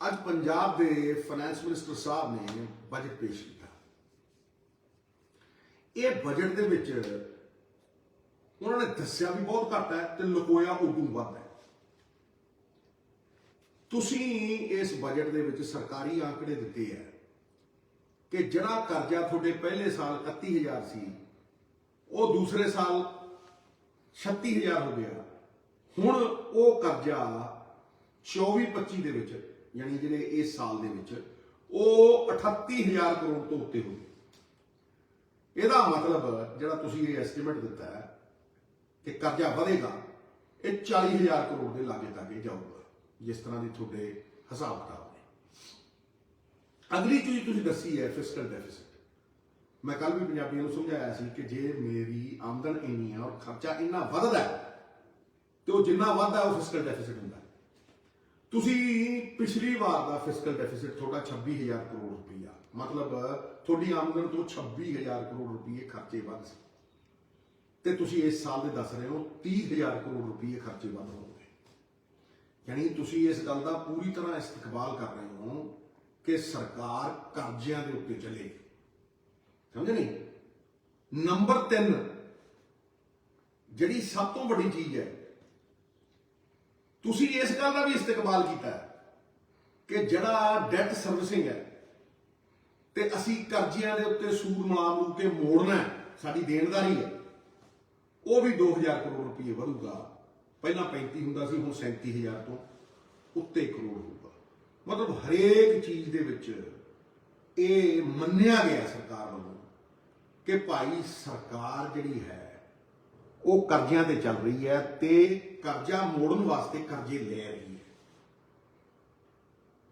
ਅੱਜ ਪੰਜਾਬ ਦੇ finance minister ਸਾਹਿਬ ਨੇ ਬਜਟ ਪੇਸ਼ ਕੀਤਾ। ਇਹ ਬਜਟ ਦੇ ਵਿੱਚ ਉਹਨਾਂ ਨੇ ਦੱਸਿਆ ਵੀ ਬਹੁਤ ਘੱਟ ਹੈ ਤੇ ਲੁਕੋਇਆ ਉਦੋਂ ਵੱਧ ਹੈ। ਤੁਸੀਂ ਇਸ ਬਜਟ ਦੇ ਵਿੱਚ ਸਰਕਾਰੀ ਆંકੜੇ ਦਿੱਤੇ ਹੈ ਕਿ ਜਿਹੜਾ ਕਰਜ਼ਾ ਤੁਹਾਡੇ ਪਹਿਲੇ ਸਾਲ 31000 ਸੀ, ਉਹ ਦੂਸਰੇ ਸਾਲ 36000 ਹੋ ਗਿਆ। ਹੁਣ ਉਹ ਕਰਜ਼ਾ 24-25 ਦੇ ਵਿੱਚ ਯਾਨੀ ਜਿਹੜੇ ਇਸ ਸਾਲ ਦੇ ਵਿੱਚ ਉਹ 38000 ਕਰੋੜ ਤੋਂ ਉੱਤੇ ਹੋ ਗਏ। ਇਹਦਾ ਮਤਲਬ ਜਿਹੜਾ ਤੁਸੀਂ ਇਹ ਐਸਟੀਮੇਟ ਦਿੱਤਾ ਹੈ ਕਿ ਕਰਜ਼ਾ ਵਧੇਗਾ, ਇਹ 40000 ਕਰੋੜ ਦੇ ਲਾਗੇ ਤਾਗੇ ਜਾਊਗਾ, ਜਿਸ ਤਰ੍ਹਾਂ ਦੀ ਤੁਹਾਡੇ ਹਿਸਾਬ ਕਿਤਾਬ ਨੇ। ਅਗਲੀ ਚੀਜ਼ ਤੁਸੀਂ ਦੱਸੀ ਹੈ ਫਿਸਕਲ ਡੈਫਿਸਿਟ ਮੈਂ ਕੱਲ ਵੀ ਪੰਜਾਬੀਆਂ ਨੂੰ ਸਮਝਾਇਆ ਸੀ ਕਿ ਜੇ ਮੇਰੀ ਆਮਦਨ ਇੰਨੀ ਹੈ ਔਰ ਖਰਚਾ ਇੰਨਾ ਵੱਧਦਾ ਹੈ, ਤੇ ਉਹ ਜਿੰਨਾ ਵੱਧਦਾ ਉਹ ਫਿਸਕਲ ਡੈਫਿਸਿਟ ਹੁੰਦਾ ਤੁਸੀਂ ਪਿਛਲੀ ਵਾਰ ਦਾ ਫਿਸਕਲ ਡੈਫਿਸਿਟ ਤੁਹਾਡਾ 26000 ਕਰੋੜ ਰੁਪਈਆ। ਮਤਲਬ, ਤੁਹਾਡੀ ਆਮਦਨ ਤੋਂ 26000 ਕਰੋੜ ਰੁਪਈਏ ਖਰਚੇ ਵੱਧ ਸੀ। ਤੇ ਤੁਸੀਂ ਇਸ ਸਾਲ ਦੇ ਦੱਸ ਰਹੇ ਹੋ 30000 ਕਰੋੜ ਰੁਪਈਏ ਖਰਚੇ ਵੱਧ ਹੋਣਗੇ ਯਾਨੀ ਤੁਸੀਂ ਇਸ ਗੱਲ ਦਾ ਪੂਰੀ ਤਰ੍ਹਾਂ ਇਸਤਕਬਾਲ ਕਰ ਰਹੇ ਹੋ ਕਿ ਸਰਕਾਰ ਕਰਜ਼ਿਆਂ ਦੇ ਉੱਤੇ ਚੱਲੇਗੀ ਸਮਝ ਨਹੀਂ? ਨੰਬਰ 3 ਜਿਹੜੀ ਸਭ ਤੋਂ ਵੱਡੀ ਚੀਜ਼ ਹੈ ਤੁਸੀਂ ਇਸ ਗੱਲ ਦਾ ਵੀ ਇਸਤਕਬਾਲ ਕੀਤਾ ਕਿ ਜਿਹੜਾ ਡੈਟ ਸਰਵਿਸਿੰਗ ਹੈ ਤੇ ਅਸੀਂ ਕਰਜ਼ਿਆਂ ਦੇ ਉੱਤੇ ਸੂਦ ਮਲਾ ਮੂ ਕੇ ਮੋੜਨਾ ਸਾਡੀ ਦੇਣਦਾਰੀ ਹੈ, ਉਹ ਵੀ 2000 ਕਰੋੜ ਰੁਪਏ ਵਧੂਗਾ। ਪਹਿਲਾਂ 35 ਹੁੰਦਾ ਸੀ, ਹੁਣ 37000 ਤੋਂ ਉੱਤੇ ਕਰੋੜ ਹੋਊਗਾ। ਮਤਲਬ ਹਰੇਕ ਚੀਜ਼ ਦੇ ਵਿੱਚ ਇਹ ਮੰਨਿਆ ਗਿਆ ਸਰਕਾਰ ਵੱਲੋਂ ਕਿ ਭਾਈ ਸਰਕਾਰ ਜਿਹੜੀ ਹੈ ਉਹ ਕਰਜ਼ਿਆਂ ਤੇ ਚੱਲ ਰਹੀ ਹੈ ਤੇ ਕਰਜ਼ਾ ਮੋੜਨ ਵਾਸਤੇ ਕਰਜ਼ੇ ਲੈ ਰਹੀ ਹੈ।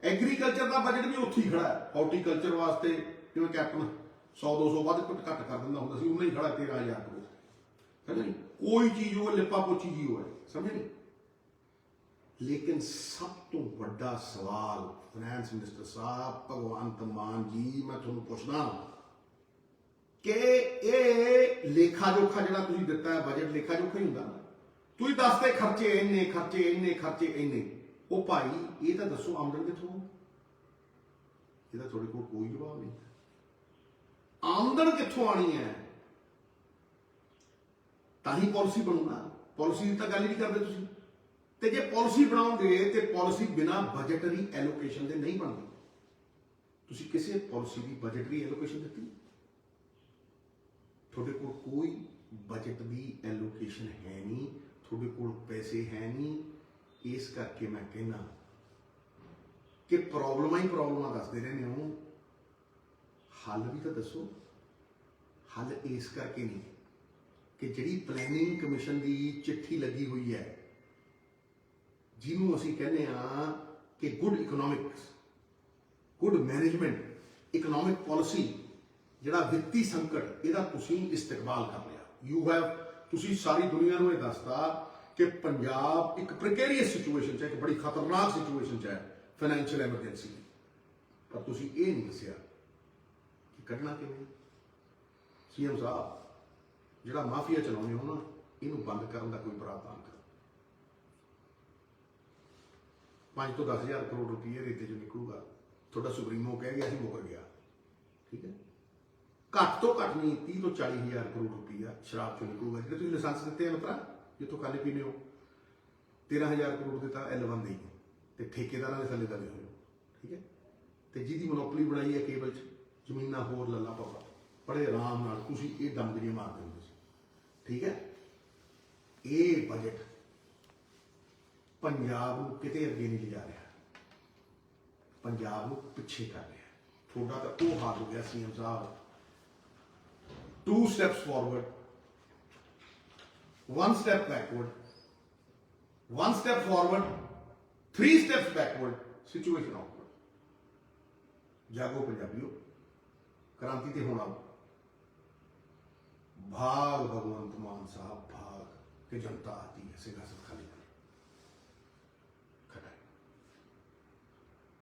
ਐਗਰੀਕਲਚਰ ਦਾ ਬਜਟ ਵੀ ਉੱਥੇ ਹੀ ਖੜਾ ਹੈ। ਹਾਰਟੀਕਲਚਰ ਵਾਸਤੇ ਜਿਵੇਂ ਕੈਪਟਨ 100 200 ਵੱਧ ਘੱਟ ਘੱਟ ਕਰ ਦਿੰਦਾ ਹੁੰਦਾ ਸੀ ਉਹਨਾਂ ਹੀ ਖੜਾ 13000 ਕਰੋੜ। ਸਮਝ ਨਹੀਂ? ਕੋਈ ਚੀਜ਼ ਉਹ ਲਿਪਾ ਪੋਚੀ ਜੀ ਹੋਏ। ਸਮਝ ਨਹੀਂ? ਲੇਕਿਨ ਸਭ ਤੋਂ ਵੱਡਾ ਸਵਾਲ ਫਾਈਨੈਂਸ ਮਿਨਿਸਟਰ ਸਾਹਿਬ, ਭਗਵੰਤ ਮਾਨ ਜੀ, ਮੈਂ ਤੁਹਾਨੂੰ ਪੁੱਛਦਾ ਕਿ ਇਹ ਲੇਖਾ ਜੋਖਾ ਜਿਹੜਾ ਤੁਸੀਂ ਦਿੱਤਾ ਹੈ ਬਜਟ ਲੇਖਾ ਜੋਖਾ ਹੀ ਹੁੰਦਾ। ਨਾ ਤੁਸੀਂ ਦੱਸਦੇ ਖਰਚੇ ਇੰਨੇ ਖਰਚੇ ਇੰਨੇ ਖਰਚੇ ਇੰਨੇ। ਉਹ ਭਾਈ, ਇਹ ਤਾਂ ਦੱਸੋ ਆਮਦਨ ਕਿੱਥੋਂ ਆਊ? ਇਹਦਾ ਤੁਹਾਡੇ ਕੋਲ ਕੋਈ ਜਵਾਬ ਨਹੀਂ। ਆਮਦਨ ਕਿੱਥੋਂ ਆਣੀ ਹੈ? ਤਾਂ ਹੀ ਪਾਲਿਸੀ ਬਣੂਗਾ। ਪਾਲਿਸੀ ਦੀ ਤਾਂ ਗੱਲ ਹੀ ਨਹੀਂ ਕਰਦੇ ਤੁਸੀਂ। ਤੇ ਜੇ ਪਾਲਿਸੀ ਬਣਾਓਗੇ ਤੇ ਪਾਲਿਸੀ ਬਿਨਾ ਬਜਟਰੀ ਐਲੋਕੇਸ਼ਨ ਦੇ ਨਹੀਂ ਬਣਦੀ। ਤੁਸੀਂ ਕਿਸੇ ਪਾਲਿਸੀ ਦੀ ਬਜਟਰੀ ਐਲੋਕੇਸ਼ਨ ਦਿੱਤੀ। ਤੁਹਾਡੇ ਕੋਲ ਕੋਈ ਬਜਟ ਦੀ ਐਲੋਕੇਸ਼ਨ ਹੈ ਨਹੀਂ, ਤੁਹਾਡੇ ਕੋਲ ਪੈਸੇ ਹੈ ਨਹੀਂ। ਇਸ ਕਰਕੇ ਮੈਂ ਕਹਿੰਦਾ ਕਿ ਪ੍ਰੋਬਲਮਾਂ ਹੀ ਪ੍ਰੋਬਲਮਾਂ ਦੱਸਦੇ ਰਹਿੰਦੇ ਹੋ। ਹੱਲ ਵੀ ਤਾਂ ਦੱਸੋ। ਹੱਲ ਇਸ ਕਰਕੇ ਨਹੀਂ ਕਿ ਜਿਹੜੀ ਪਲੈਨਿੰਗ ਕਮਿਸ਼ਨ ਦੀ ਚਿੱਠੀ ਲੱਗੀ ਹੋਈ ਹੈ, ਜਿਹਨੂੰ ਅਸੀਂ ਕਹਿੰਦੇ ਆ ਕਿ good economics good management economic policy ਜਿਹੜਾ ਵਿੱਤੀ ਸੰਕਟ, ਇਹਦਾ ਤੁਸੀਂ ਇਸਤਕਬਾਲ ਕਰ ਲਿਆ। ਯੂ ਹੈਵ ਤੁਸੀਂ ਸਾਰੀ ਦੁਨੀਆ ਨੂੰ ਇਹ ਦੱਸਤਾ ਕਿ ਪੰਜਾਬ ਇੱਕ ਪ੍ਰੀਕੇਰੀਅਸ ਸਿਚੁਏਸ਼ਨ 'ਚ ਹੈ, ਇੱਕ ਬੜੀ ਖਤਰਨਾਕ ਸਿਚੁਏਸ਼ਨ 'ਚ ਹੈ ਫਾਈਨੈਂਸ਼ੀਅਲ ਐਮਰਜੈਂਸੀ ਪਰ ਤੁਸੀਂ ਇਹ ਨਹੀਂ ਦੱਸਿਆ ਕਿ ਕੱਢਣਾ ਕਿਵੇਂ ਸੀਐਮ ਸਾਹਿਬ, ਜਿਹੜਾ ਮਾਫੀਆ ਚਲਾਉਂਦੇ ਹੋ ਨਾ, ਇਹਨੂੰ ਬੰਦ ਕਰਨ ਦਾ ਕੋਈ ਪ੍ਰਾਵਧਾਨ ਕਰੋ। 5 ਤੋਂ 10000 ਕਰੋੜ ਰੁਪਏ ਰੇਤੇ ਚੋਂ ਨਿਕਲੂਗਾ। ਤੁਹਾਡਾ ਸੁਪਰੀਮੋ ਕਹਿ ਗਿਆ ਸੀ ਮੁਕਰ ਗਿਆ। ਠੀਕ ਹੈ? ਘੱਟ ਤੋਂ ਘੱਟ ਨਹੀਂ 30 ਤੋਂ 40000 ਕਰੋੜ ਰੁਪਈਆ ਸ਼ਰਾਬ ਚੋਂ ਨਿਕਲੂਗਾ ਜਿਹੜੇ ਤੁਸੀਂ ਲਾਇਸੈਂਸ ਦਿੱਤੇ ਹਨ ਭਰਾ, ਜਿੱਥੋਂ ਖਾਣੇ ਪੀਣੇ ਹੋ 13000 ਕਰੋੜ ਦੇ ਤਾਂ L1 ਦੇ ਤੇ ਠੇਕੇਦਾਰਾਂ ਦੇ ਥੱਲੇ ਦਵੇ ਹੋਏ। ਹੋ ਠੀਕ ਹੈ? ਤੇ ਜਿਹਦੀ ਮੋਨੋਪੋਲੀ ਬਣਾਈ ਹੈ ਕੇਬਲ 'ਚ, ਜ਼ਮੀਨਾਂ ਹੋਰ ਲੱਲਾ ਪਾਪਾ। ਬੜੇ ਆਰਾਮ ਨਾਲ ਤੁਸੀਂ ਇਹ ਦਮਦਰੀਆਂ ਮਾਰਦੇ ਹੁੰਦੇ ਸੀ। ਠੀਕ ਹੈ? ਇਹ ਬਜਟ ਪੰਜਾਬ ਨੂੰ ਕਿਤੇ ਅੱਗੇ ਨਹੀਂ ਲਿਜਾ ਰਿਹਾ। ਪੰਜਾਬ ਨੂੰ ਪਿੱਛੇ ਕਰ ਰਿਹਾ। ਤੁਹਾਡਾ ਤਾਂ ਉਹ ਹਾਲ ਹੋ ਗਿਆ CM Sahib. Two steps forward one step backward one step forward three steps backward situation outward जागो पंजाबियों, क्रांति से होना। भाग भगवंत मान साहब, भाग, के जनता आती है सिंघासन खाली।